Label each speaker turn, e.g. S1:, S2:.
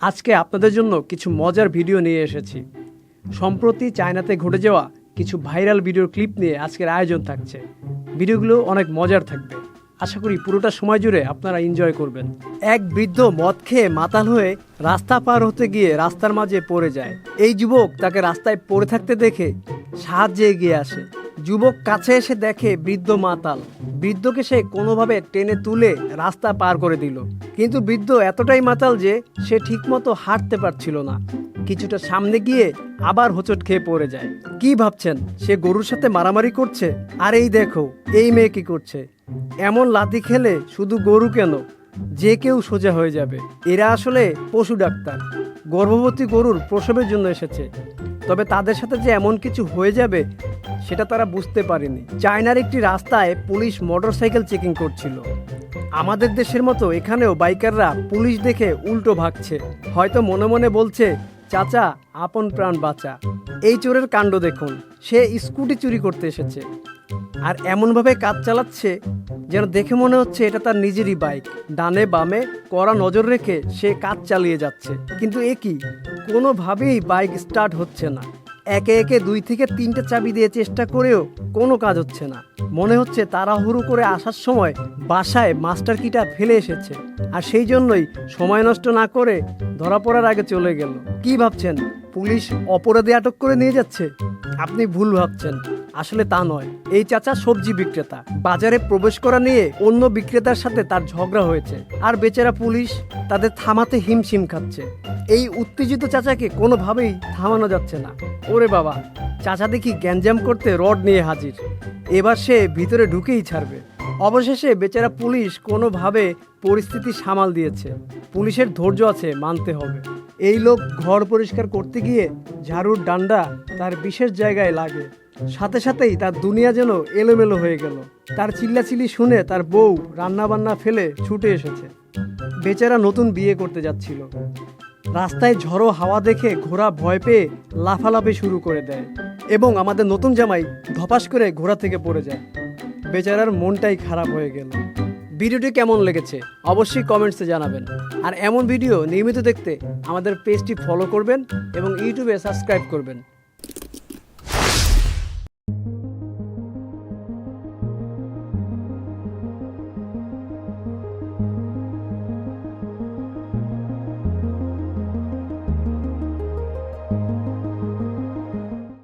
S1: আজকে আপনাদের জন্য কিছু মজার ভিডিও নিয়ে এসেছি। সম্প্রতি চায়নাতে ঘটে যাওয়া কিছু ভাইরাল ভিডিওর ক্লিপ নিয়ে আজকের আয়োজন থাকছে। ভিডিওগুলো অনেক মজার থাকবে। আশা করি পুরোটা সময় জুড়ে আপনারা এনজয় করবেন। এক বৃদ্ধ মদ খেয়ে মাতাল হয়ে রাস্তা পার হতে গিয়ে রাস্তার মাঝে পড়ে যায়। এই যুবক তাকে রাস্তায় পড়ে থাকতে দেখে সাহায্যে এগিয়ে আসে। যুবক কাছে এসে দেখে বৃদ্ধ মাতাল। বৃদ্ধকে সে কোনোভাবে টেনে তুলে রাস্তা পার করে দিল। কিন্তু বৃদ্ধ এতটাই মাতাল যে সে ঠিকমতো হাঁটতে পারছিল না। কিছুটা সামনে গিয়ে আবার হোঁচট খেয়ে পড়ে যায়। কি ভাবছেন? সে গরুর সাথে মারামারি করছে? আর এই দেখো, এই মেয়ে কি করছে? এমন লাতি খেলে শুধু গরু কেন? যে কেউ সোজা হয়ে যাবে। এরা আসলে পশু ডাক্তার। গর্ভবতী গরুর প্রসবের জন্য এসেছে। তবে তাদের সাথে যে এমন কিছু হয়ে যাবে, সেটা তারা বুঝতে পারেনি। চায়নার একটি রাস্তায় পুলিশ মোটরসাইকেল চেকিং করছিল। আমাদের দেশের মতো এখানেও বাইকাররা পুলিশ দেখে উল্টো ভাগছে। হয়তো মনে মনে বলছে, চাচা, আপন প্রাণ বাঁচা। এই চোরের কাণ্ড দেখুন। সে স্কুটি চুরি করতে এসেছে। আর এমনভাবে কাজ চালাচ্ছে যেন দেখে মনে হচ্ছে এটা তার নিজেরই বাইক। ডানে বামে কড়া নজর রেখে সে কাজ চালিয়ে যাচ্ছে। কিন্তু এ কি? কোনোভাবেই বাইক স্টার্ট হচ্ছে না। একে একে দুই থেকে তিনটে চাবি দিয়ে চেষ্টা করেও কোনো কাজ হচ্ছে না। মনে হচ্ছে তাড়াহুড়ো করে আসার সময় বাসায় মাস্টার কিটা ফেলে এসেছে। আর সেই জন্যই সময় নষ্ট না করে ধরা পড়ার আগে চলে গেল। কি ভাবছেন? পুলিশ অপরাধে আটক করে নিয়ে যাচ্ছে? আপনি ভুল ভাবছেন। আসলে তা নয়। এই চাচা সবজি বিক্রেতা। বাজারে প্রবেশ করা নিয়ে অন্য বিক্রেতার সাথে তার ঝগড়া হয়েছে। আর বেচারা পুলিশ তাদের থামাতে হিমশিম খাচ্ছে। এই উত্তেজিত চাচাকে কোনোভাবেই থামানো যাচ্ছে না। ওরে বাবা, চাচা দেখি গ্যাঞ্জাম করতে রড নিয়ে হাজির। এবার সে ভিতরে ঢুকেই ছাড়বে। অবশেষে বেচারা পুলিশ কোনোভাবে পরিস্থিতি সামাল দিয়েছে। পুলিশের ধৈর্য আছে মানতে হবে। এই লোক ঘর পরিষ্কার করতে গিয়ে ঝাড়ুর ডান্ডা তার বিশেষ জায়গায় লাগে। সাথে সাথেই তার দুনিয়া যেন এলোমেলো হয়ে গেল। তার চিল্লাচিল্লি শুনে তার বউ রান্নাবান্না ফেলে ছুটে এসেছে। বেচারা নতুন বিয়ে করতে যাচ্ছিল। রাস্তায় ঝড়ো হাওয়া দেখে ঘোড়া ভয় পেয়ে লাফালাফি শুরু করে দেয় এবং আমাদের নতুন জামাই ধপাস করে ঘোড়া থেকে পড়ে যায়। বেচারার মনটাই খারাপ হয়ে গেল। ভিডিওটি কেমন লেগেছে অবশ্যই কমেন্টসে জানাবেন। আর এমন ভিডিও নিয়মিত দেখতে আমাদের পেজটি ফলো করবেন এবং ইউটিউবে সাবস্ক্রাইব করবেন।